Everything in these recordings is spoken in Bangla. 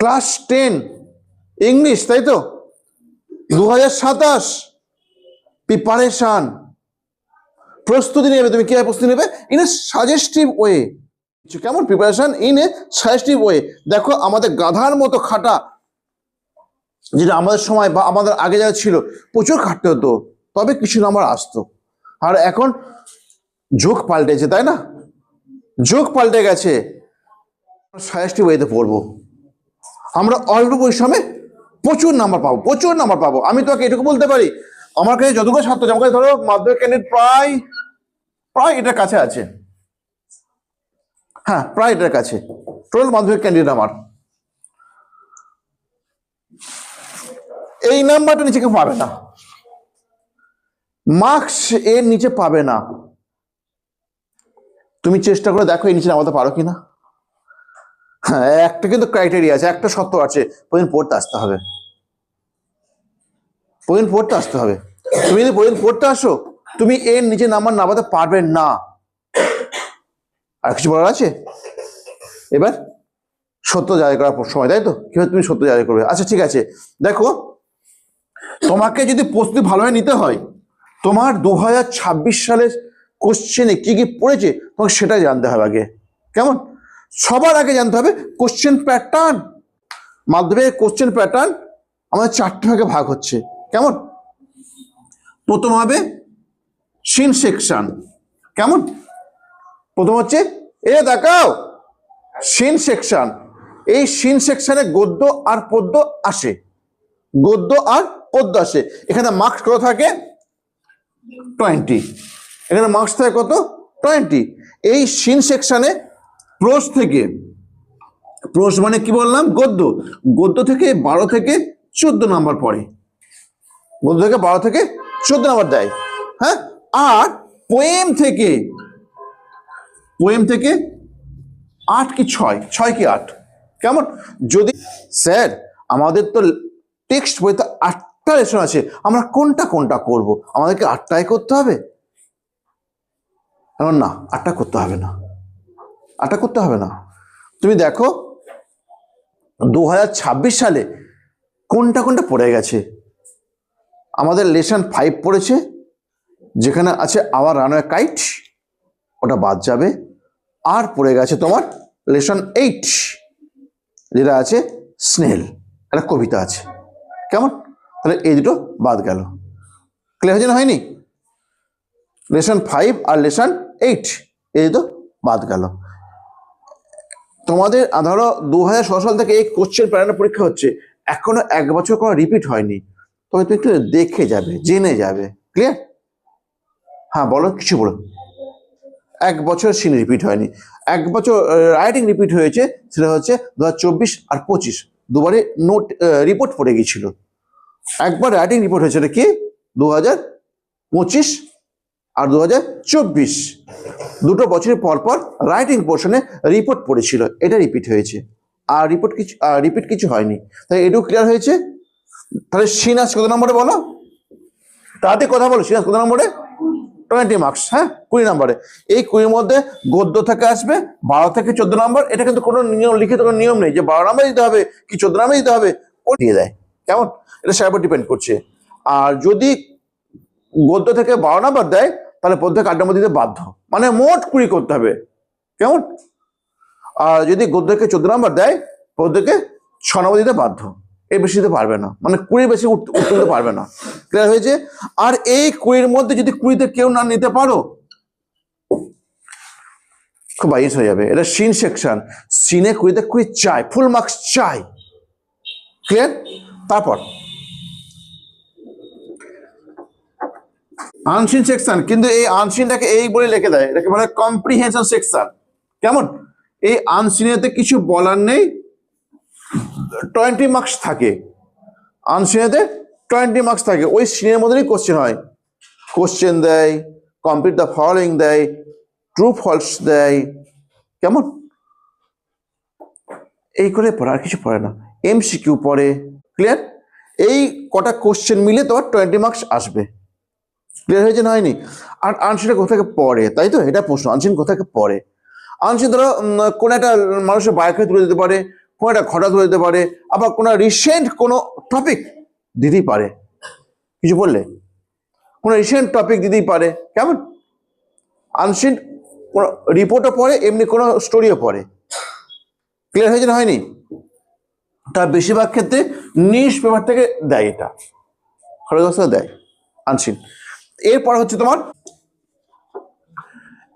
ক্লাস টেন, ইংলিশ, তাই তো? দু হাজার সাতাশ প্রিপারেশন প্রস্তুতি নেবে, তুমি কীভাবে প্রস্তুতি নেবে? ইন এ সাজেস্টিভ ওয়ে কেমন preparation in a suggestive way দেখো, আমাদের গাধার মতো খাটা, যেটা আমাদের সময় বা আমাদের আগে যা ছিল, প্রচুর খাটতে হতো, তবে কিছু নাম্বার আসতো। আর এখন যোগ পাল্টেছে, তাই না? যোগ পাল্টে গেছে। সাজেস্টিভ ওয়েতে পড়ব। আমরা অল্প পরিশ্রমে প্রচুর নাম্বার পাবো, প্রচুর নাম্বার পাবো। আমি তোকে এটুকু বলতে পারি, আমার কাছে যতগুলো ছাত্র আমার কাছে ধরো মাধ্যমিক ক্যান্ডিডেট প্রায় প্রায় এটার কাছে আছে। হ্যাঁ প্রায় এটার কাছে। টোটাল মাধ্যমিক ক্যান্ডিডেট আমার। এই নাম্বারটা নিচে কেউ পাবে না। মার্কস এর নিচে পাবে না। তুমি চেষ্টা করে দেখো, এই নিচে নামাতে পারো কিনা। হ্যাঁ একটা কিন্তু ক্রাইটেরিয়া আছে, একটা শর্ত আছে। প্রতিদিন পড়তে আসতে হবে। প্রতিদিন পড়তে আসতে হবে। তুমি যদি প্রতিদিন পড়তে আসো, তুমি এর নিচে নাম্বার নামাতে পারবে না। আর কিছু বলার আছে? এবার সত্য জারি করার সময়, তাই তো? কীভাবে তুমি সত্য জারি করবে? আচ্ছা ঠিক আছে। দেখো, তোমাকে যদি প্রস্তুতি ভালোভাবে নিতে হয়, তোমার দু হাজার ছাব্বিশ সালের কোশ্চেনে কি কি পড়েছে, তোমাকে সেটাই জানতে হবে আগে। কেমন? সবার আগে জানতে হবে কোশ্চেন প্যাটার্ন মাধ্যমিক কোশ্চেন প্যাটার্ন আমাদের চারটে ভাগে ভাগ হচ্ছে। কেমন? প্রথম হবে সিন সেকশন কেমন? প্রথম হচ্ছে, এ দেখাও সিন সেকশন এই সিন সেকশনে গদ্য আর পদ্য আসে। গদ্য আর পদ্য আসে। এখানে মার্কস কত থাকে? টোয়েন্টি এখানে মার্কস থাকে কত? টোয়েন্টি এই সিন সেকশনে প্রোস থেকে প্রোস মানে কি বললাম? গদ্য। গদ্য থেকে বারো থেকে চোদ্দ নাম্বার পড়ে। গদ্য থেকে বারো থেকে চোদ্দ নাম্বার দেয়। হ্যাঁ? আর পোয়েম থেকে পোয়েম থেকে আট কি ছয়? ছয় কি আট? কেমন? যদি, স্যার, আমাদের তো টেক্সট বইতে আটটা লেসন আছে। আমরা কোনটা কোনটা করব? আমাদেরকে আটটাই করতে হবে? না, আটটা করতে হবে না। আটটা করতে হবে না। তুমি দেখো দু হাজার ছাব্বিশ সালে কোনটা কোনটা পড়ে গেছে? আমাদের লেসন ফাইভ পড়েছে, যেখানে আছে আওয়ার রানওয়ে কাইট, ওটা বাদ যাবে। আর পড়ে গেছে তোমার লেসন এইট যেটা আছে স্নেল একটা কবিতা আছে। কেমন? তাহলে এই দুটো বাদ গেল। ক্লিয়ার হয়েছে হয়নি? লেসন ফাইভ আর লেসন এইট এই দুটো বাদ গেল। তোমাদের ধরো দু হাজার ষোলো সাল থেকে এই কোশ্চেন প্যাটার্নের পরীক্ষা হচ্ছে, এখনও এক বছর কোনো রিপিট হয়নি। তবে তুমি একটু দেখে যাবে, জেনে যাবে। ক্লিয়ার হ্যাঁ বলো, কিছু বলো। এক বছর সিন রিপিট হয়নি। এক বছর রাইটিং রিপিট হয়েছে, সেটা হচ্ছে দু হাজার চব্বিশ আর পঁচিশ। দুবারে নোট রিপোর্ট পড়ে গিয়েছিল। একবার রাইটিং রিপোর্ট হয়েছে এটা কি? দু হাজার পঁচিশ আর দু হাজার চব্বিশ। দুটো বছরের পর পর রাইটিং পোর্শনে রিপোর্ট পড়েছিল। এটা রিপিট হয়েছে। আর রিপোর্ট কিছু রিপিট কিছু হয়নি। তাই এটুকু ক্লিয়ার হয়েছে? তাহলে সিনাস কত নম্বরে বলো? তাতে কথা বলো সিনাস কত নম্বরে? টোয়েন্টি মার্কস হ্যাঁ? কুড়ি নম্বরে। এই কুড়ির মধ্যে গদ্য থেকে আসবে, বারো থেকে চোদ্দ নম্বর। এটা কিন্তু কোনো নিয়ম, লিখিত কোনো নিয়ম নেই যে বারো নম্বর দিতে হবে কি চোদ্দ নম্বর দিতে হবে ও দিয়ে দেয়। কেমন? এটা স্যার উপর ডিপেন্ড করছে। আর যদি গদ্য থেকে বারো নম্বর দেয় তাহলে থেকে আট নম্বর দিতে বাধ্য। মানে মোট কুড়ি করতে হবে। কেমন? আর যদি গদ্যকে চোদ্দ নম্বর দেয় পদ্যকে ছ নম্বর দিতে বাধ্য। এর বেশি দিতে পারবে না। মানে কুড়ির বেশি উঠ- উত্তর দিতে পারবে না। ক্লিয়ার হয়েছে? আর এই কুড়ির মধ্যে যদি কুড়িতে কেউ না নিতে পারো, খুব বাইশ হয়ে যাবে। এটা সিন সেকশন। সিনে কুড়িতে কুড়ি চাই। ফুল মার্কস চাই। ক্লিয়ার তারপর আনসিন সেকশন, কিন্তু এই আনসিনটাকে এই বলে লিখে দেয়, এটাকে বলে কম্প্রিহেনশন সেকশন কেমন? এই আনসিনেতে কিছু বলার নেই টোয়েন্টি মার্কস থাকে। আনসিনেতে টোয়েন্টি মার্কস থাকে, ওই সিনের মধ্যেই কোশ্চেন হয়। কোশ্চেন দেয় কমপ্লিট দ্য ফলোয়িং দেয় ট্রু ফলস দেয়। কেমন? এই করে পড়ে, আর কিছু পড়ে না। এমসিকিউ পড়ে ক্লিয়ার এই কটা কোশ্চেন মিলে তোমার টোয়েন্টি মার্কস আসবে। ক্লিয়ার হয়েছে না হয়নি? আর আনসিনটা কোথা থেকে পড়ে তাই তো? এটা প্রশ্ন আনসিন কোথা থেকে পড়ে আনসিন ধরো কোনো একটা মানুষের বায়োগ্রাফি তুলে দিতে পারে, কোনো একটা ঘটা ধরে দিতে পারে, আবার কোনো রিসেন্ট কোনো টপিক দিতেই পারে। কিছু বললে? কোনো রিসেন্ট টপিক দিতেই পারে। কেমন? আনসিন কোনো রিপোর্টও পড়ে, এমনি কোনো স্টোরিও পড়ে। ক্লিয়ার হয়েছে না হয়নি? তার বেশিরভাগ ক্ষেত্রে নিউজ পেপার থেকে দেয় এটা। খরগোশ দেয় আনসিন এরপর হচ্ছে তোমার,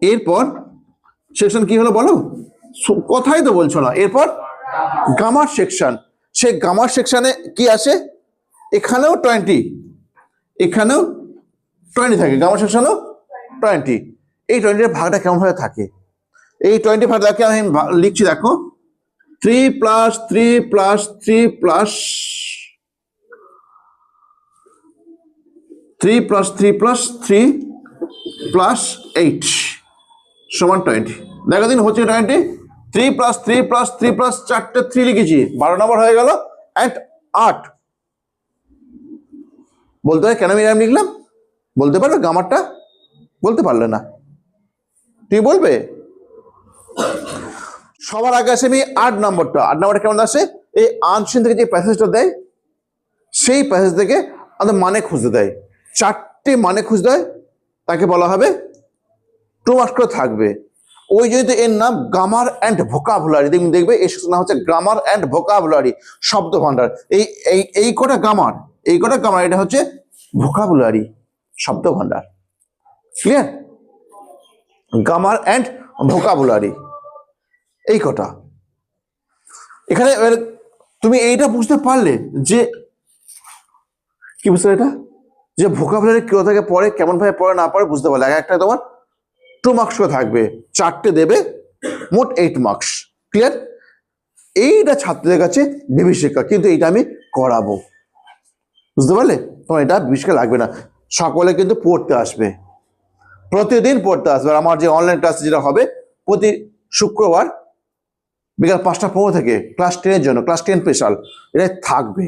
এরপর সেকশন কি হলো বলো? কথাই তো বলছো না। এরপর গামার সেকশন সে গামার সেকশনে কি আসে? এখানেও টোয়েন্টি এখানেও টোয়েন্টি থাকে। গামার সেকশনও টোয়েন্টি এই টোয়েন্টির ভাগটা কেমন ভাবে থাকে? এই টোয়েন্টি ভাগটাকে আমি লিখছি দেখো। Three plus three plus three plus three plus three plus three plus eight সমান টোয়েন্টি দেখো দিন হচ্ছে twenty three plus three plus three plus চারটে থ্রি লিখেছি। বারো নম্বর হয়ে গেল অ্যান্ড আট। বলতে হয়, কেন আমি এরম লিখলাম? বলতে পারবে? গামারটা বলতে পারলে না। তুমি বলবে? সবার আগে আসে আমি আট নম্বরটা আট নম্বরটা কেমন আসে? এই আনসিন থেকে যে প্যাসেজটা দেয়, সেই প্যাসেজ থেকে আমাদের মানে খুঁজতে দেয়। চারটে মানে খুঁজতে হয়, তাকে বলা হবে টু করে থাকবে। ওই জন্য এর নাম গ্রামার অ্যান্ড ভোকাবুলারি, দেখুন, দেখবে এই নাম হচ্ছে গ্রামার অ্যান্ড ভোকাবুলারি শব্দ ভাণ্ডার এই এই এই কটা গ্রামার, এই কটা গ্রামার, এটা হচ্ছে ভোকাবুলারি শব্দ ভাণ্ডার ক্লিয়ার গ্রামার অ্যান্ড ভোকাবুলারি, এই কটা। এখানে তুমি এইটা বুঝতে পারলে যে, কি বুঝতে এটা? যে ভোকাবুলারি কেউ থেকে পড়ে, কেমন ভাবে পড়ে, না পড়ে বুঝতে পারলে। এক একটা তোমার টু মার্কস করে থাকবে। চারটে দেবে, মোট এইট মার্কস ক্লিয়ার এইটা ছাত্রদের কাছে বিভীষিকা, কিন্তু এইটা আমি করাবো। বুঝতে পারলে? তোমার এটা বিভীষিকা লাগবে না। সকলে কিন্তু পড়তে আসবে। প্রতিদিন পড়তে আসবে। আর আমার যে অনলাইন ক্লাস যেটা হবে, প্রতি শুক্রবার বিকাল পাঁচটা পনেরো থেকে ক্লাস টেনের জন্য ক্লাস টেন স্পেশাল এটা থাকবে।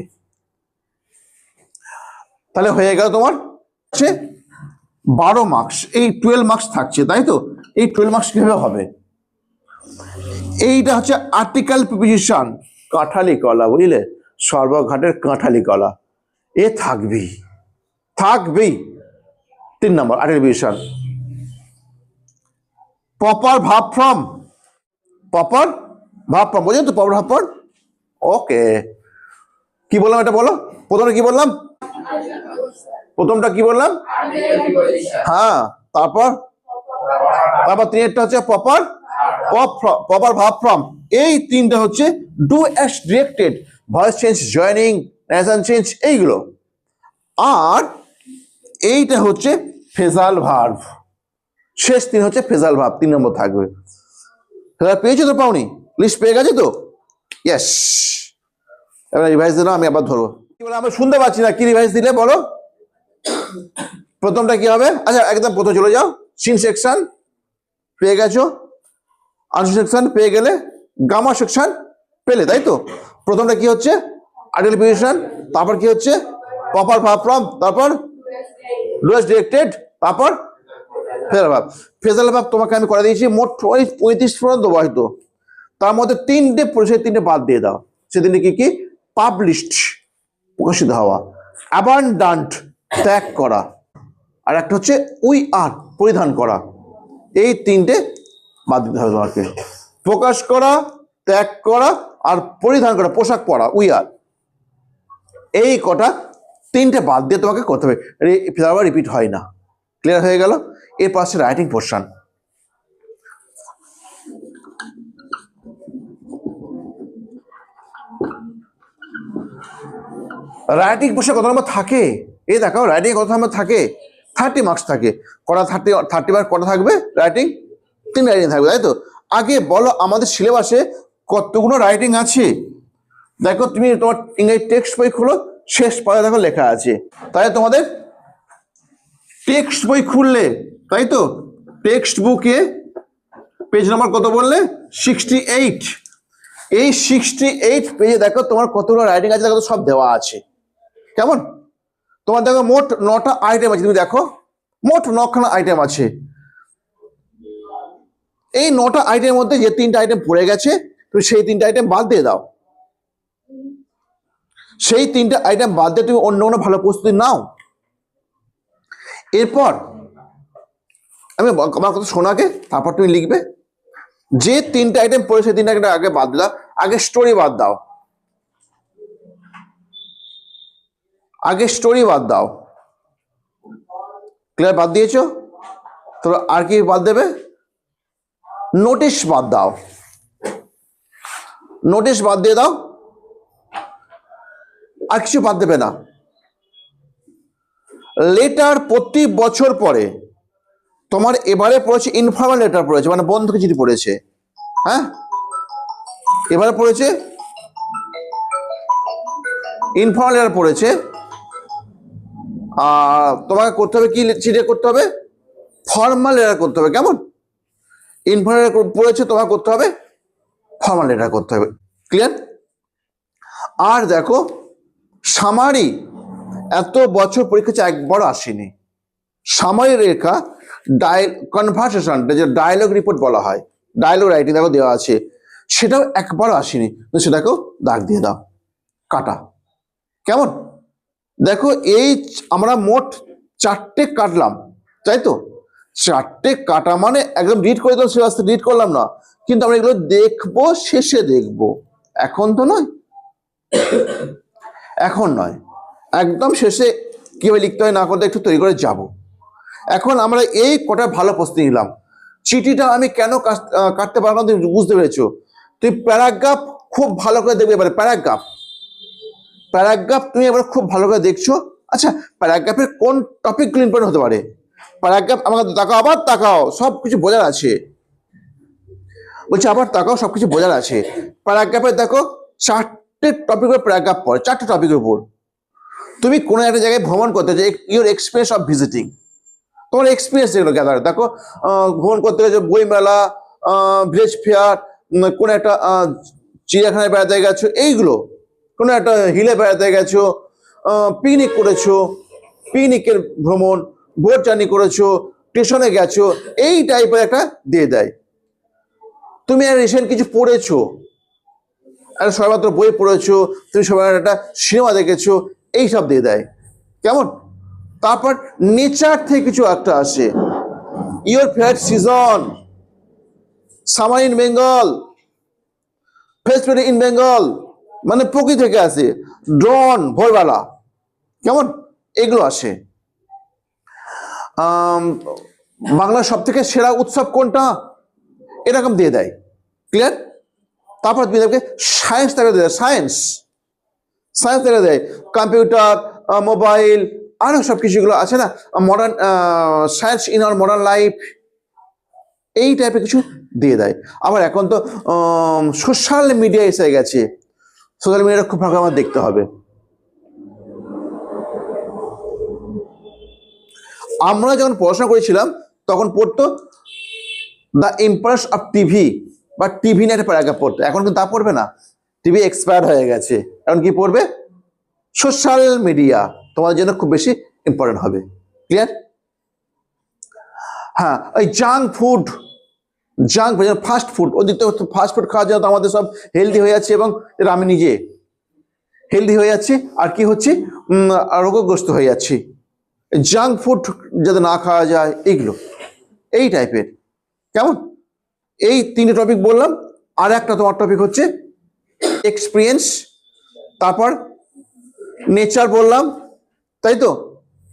তাহলে হয়ে গেল তোমার হচ্ছে বারো মার্কস এই টুয়েলভ মার্কস থাকছে, তাই তো? এই টুয়েলভ মার্কস কীভাবে হবে? এইটা হচ্ছে আর্টিকেল প্রিপোজিশন কাঁঠালি কলা, বুঝলে? সর্বঘাটের কাঁঠালি কলা। এ থাকবেই। থাকবেই। তিন নম্বর article preposition proper verb form proper verb form বুঝলেন তো প্রপার ভাব ফ্রম ওকে কি বললাম এটা বলো? প্রথমে কি বললাম? প্রথমটা কি বললাম? হ্যাঁ তারপর? তারপর তিনটা হচ্ছে প্রপার প্রপার ভাব ফ্রম এই তিনটা হচ্ছে do as directed voice change joining narration change এইগুলো। আর এইটা হচ্ছে ফেজাল ভার্ভ শেষ তিন হচ্ছে ফেজাল ভাব তিন নম্বর থাকবে। পেয়েছ তো পাওনি? লিস্ট পেয়ে গেছে তো? ইয়েস রিভাইজ দিলাম, আমি আবার ধরবো। কি বলে আমি শুনতে পাচ্ছি না, কি রিভাইস দিলে বলো? প্রথমটা কি হবে? আচ্ছা একদম প্রথম চলে যাও। সিন সেকশন পেয়ে গেছো। আনসু সেকশন পেয়ে গেলে গামা সেকশন পেলে, তাই তো? প্রথমটা কি হচ্ছে? আর্টিকেল পজিশন তারপর কি হচ্ছে? প্রপার ভাব ফ্রম তারপর লুয়েস ডিরেক্টেড তারপর ফেজাল ভাব ফেজাল ভাব তোমাকে আমি করে দিয়েছি, মোট পঁয়ত্রিশ পর্যন্ত হয়তো তার মধ্যে তিনটে পরিচয় তিনটে বাদ দিয়ে দাও। সে তিনটে কি কি? পাবলিশড প্রকাশিত হওয়া অ্যাবান্ডান্ট ত্যাগ করা, আর একটা হচ্ছে উই আর পরিধান করা। এই তিনটে বাদ দিতে হবে তোমাকে। প্রকাশ করা, ত্যাগ করা, আর পরিধান করা, পোশাক পরা উই আর এই কটা তিনটে বাদ দিয়ে তোমাকে করতে হবে। রিপিট হয় না। ক্লিয়ার হয়ে গেল? এর পাশে রাইটিং পোর্শন রাইটিং পোর্শন কত নম্বর থাকে। এ দেখো রাইটিং কত নম্বর থাকে। থার্টি মার্কস থাকে। কটা থার্টি থার্টি মার্ক কটা থাকবে রাইটিং তিন রাইটিং থাকবে, তাই তো? আগে বলো আমাদের সিলেবাসে কতগুলো রাইটিং আছে? দেখো, তুমি তোমার ইংরেজি টেক্সট বই খুলো, শেষ পাতা দেখো লেখা আছে। তাই তোমাদের টেক্সট বই খুললে, তাই তো? টেক্সট বুকে পেজ নাম্বার কত বললে? সিক্সটি এইট এই সিক্সটি এইট পেজে দেখো তোমার কতগুলো রাইটিং আছে, দেখো সব দেওয়া আছে। কেমন? তোমার দেখো মোট নটা আইটেম আছে, তুমি দেখো, মোট নখানা আইটেম আছে। এই নটা আইটেমের মধ্যে যে তিনটা আইটেম পড়ে গেছে, তুমি সেই তিনটা আইটেম বাদ দিয়ে দাও। সেই তিনটা আইটেম বাদ দিয়ে তুমি অন্য কোনো ভালো প্রস্তুতি নাও। এরপর, আমি আমার কথা শোনাকে তারপর তুমি লিখবে। যে তিনটা আইটেম পড়ে, সেই তিনটা আগে বাদ দাও, আগে স্টোরি বাদ দাও। আগে স্টোরি বাদ দাও। ক্লিয়ার বাদ দিয়েছ? তো আর কি বাদ দেবে? নোটিশ বাদ দাও। নোটিশ বাদ দিয়ে দাও। আর কিছু বাদ দেবে না। লেটার প্রতি বছর পরে তোমার এবারে পড়েছে ইনফর্মাল লেটার পড়েছে মানে বন্ধুকে চিঠি পড়েছে। হ্যাঁ? এবারে পড়েছে ইনফর্মাল লেটার পড়েছে। তোমাকে করতে হবে কি চিঠি করতে হবে? ফর্মাল লেটার করতে হবে, কেমন? ইনফর্মাল পড়েছে, তোমাকে করতে হবে? ফর্মাল লেটার করতে হবে ক্লিয়ার আর দেখো সামারি এত বছর পরীক্ষা একবারও আসেনি। সামারি রেখা ডাই কনভার্সেশন যে ডায়লগ রিপোর্ট বলা হয় ডায়লগ রাইটিং দেখো দেওয়া আছে, সেটাও একবারও আসেনি। সেটাকেও দাগ দিয়ে দাও, কাটা। কেমন? দেখো এই আমরা মোট চারটে কাটলাম, তাই তো? চারটে কাটা মানে একদম রিড করে দিলাম, সে আস্তে রিড করলাম না। কিন্তু আমরা এগুলো দেখব, শেষে দেখব। এখন তো নয়। এখন নয়। একদম শেষে কীভাবে লিখতে হয় না করতে একটু তৈরি করে যাব। এখন আমরা এই কটা ভালো প্রশ্ন নিলাম। চিঠিটা আমি কেন কাট- কাটতে পারলাম তুমি বুঝতে পেরেছ। তুই প্যারাগ্রাফ খুব ভালো করে দেখবে এবারে, প্যারাগ্রাফ। প্যারাগ্রাফ তুমি এবার খুব ভালো করে দেখছ। আচ্ছা প্যারাগ্রাফের কোন টপিক টপিকগুলো ইম্পর্টেন্ট হতে পারে? প্যারাগ্রাফ আমাকে তাকাও, আবার তাকাও সব কিছু বোঝার আছে। বলছি, আবার তাকাও সব কিছু বোঝার আছে। প্যারাগ্রাফে দেখো, চারটে টপিকের প্যারাগ্রাফ পড়ে, চারটে টপিকের উপর। তুমি কোনো একটা জায়গায় ভ্রমণ করতে চাই ইউর এক্সপিরিয়েন্স অফ ভিজিটিং তোমার এক্সপিরিয়েন্স যেগুলো গ্যাদার দেখো ভ্রমণ করতে গেছো বইমেলা ভিলেজ ফেয়ার কোনো একটা চিড়িয়াখানায় বেড়াতে গেছো, এইগুলো। কোনো একটা হিলে বেড়াতে গেছো পিকনিক করেছ পিকনিকের ভ্রমণ বোট জার্নি করেছ স্টেশনে গেছো, এই টাইপের একটা দিয়ে দেয়। তুমি আর রিসেন্ট কিছু পড়েছো, আর সবেমাত্র বই পড়েছো, তুমি সবার একটা সিনেমা দেখেছ এইসব দিয়ে দেয়। কেমন? তারপর নেচার থেকে কিছু একটা আসে। Your favourite season summer in Bengal festival in Bengal মানে প্রকৃতি থেকে আসে। ড্রন ভোরবেলা কেমন এগুলো আসে। বাংলার সব থেকে সেরা উৎসব কোনটা? এরকম দিয়ে দেয়। ক্লিয়ার তারপর তুমি দেখবে সায়েন্স থেকে দেয় সায়েন্স সায়েন্স থেকে দেয়। কম্পিউটার মোবাইল আরও সব কিছুগুলো আছে না? Modern science in our modern life এই টাইপের কিছু দিয়ে দেয়। আবার এখন তো সোশ্যাল মিডিয়া এসে গেছে। সোশ্যাল মিডিয়াটা খুব ফাঁকা আমার দেখতে হবে। আমরা যখন পড়াশোনা করেছিলাম, তখন পড়তো দ্য ইম্পারেস অফ টিভি বা টিভি নেটে প্যারাগ্রাফ পড়তো। এখন কিন্তু তা পড়বে না। টিভি এক্সপায়ার হয়ে গেছে। এখন কি পড়বে? সোশ্যাল মিডিয়া তোমাদের জন্য খুব বেশি ইম্পর্টেন্ট হবে। ক্লিয়ার হ্যাঁ ওই junk food junk fast food তো ফাস্ট ফুড খাওয়ার জন্য আমাদের সব হেলদি হয়ে যাচ্ছে এবং আমি নিজে হেলদি হয়ে যাচ্ছে। আর কি হচ্ছে? রোগগ্রস্ত হয়ে যাচ্ছি। জাঙ্ক ফুড যাতে না খাওয়া যায়, এইগুলো। এই টাইপের কেমন? এই তিনটে টপিক বললাম। আর একটা তোমার টপিক হচ্ছে এক্সপিরিয়েন্স তারপর নেচার বললাম, তাই তো?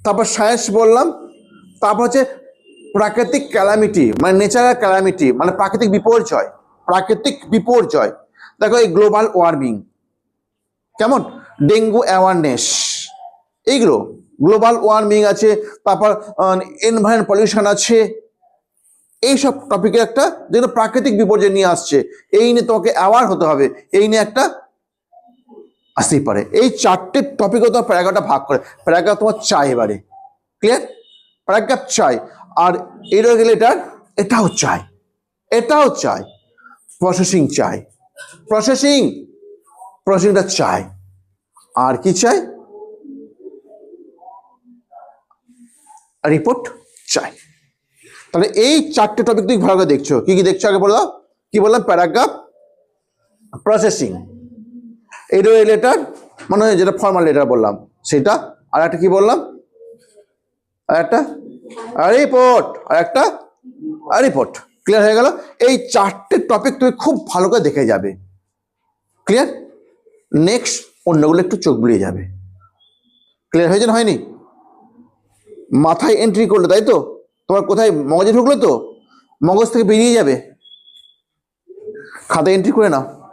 তারপর সায়েন্স বললাম, তারপর হচ্ছে প্রাকৃতিক ক্যালামিটি মানে নেচারাল ক্যালামিটি মানে প্রাকৃতিক বিপর্যয় প্রাকৃতিক বিপর্যয়। দেখো এই গ্লোবাল ওয়ার্মিং কেমন? ডেঙ্গু অ্যাওয়ারনেস এইগুলো গ্লোবাল ওয়ার্মিং আছে, তারপর এনভায়রনমেন্ট পলিউশন আছে। এইসব টপিকের একটা যেগুলো প্রাকৃতিক বিপর্যয় নিয়ে আসছে, এই নিয়ে তোমাকে অ্যাওয়ার হতে হবে, এই নিয়ে একটা আসতেই পারে। এই চারটে টপিকও তোমার প্যারাগ্রাফটা ভাগ করে, প্যারাগ্রাফ তোমার চাই এবারে। ক্লিয়ার প্যারাগ্রাফ চাই। আর এর রিলেটার এটাও চাই এটাও চাই প্রসেসিং চাই প্রসেসিং প্রসেসিংটা চাই। আর কি চাই? রিপোর্ট চাই। তাহলে এই চারটে টপিক তুমি ভালো করে দেখছ। কি কি দেখছ আগে বলো? কি বললাম? প্যারাগ্রাফ প্রসেসিং এর রিলেটার মানে যেটা ফর্মাল লেটার বললাম, সেটা, আর একটা কি বললাম? আর একটা? রিপোর্ট আর একটা রিপোর্ট ক্লিয়ার হয়ে গেল? এই চারটে টপিক তুমি খুব ভালো করে দেখে যাবে। ক্লিয়ার নেক্সট অন্যগুলো একটু চোখ বুলিয়ে যাবে। ক্লিয়ার হয়েছে হয়নি? মাথায় এন্ট্রি করলে, তাই তো? তোমার কোথায়, মগজে ঢুকলো তো? মগজ থেকে বেরিয়ে যাবে। খাতা এন্ট্রি করে নাও।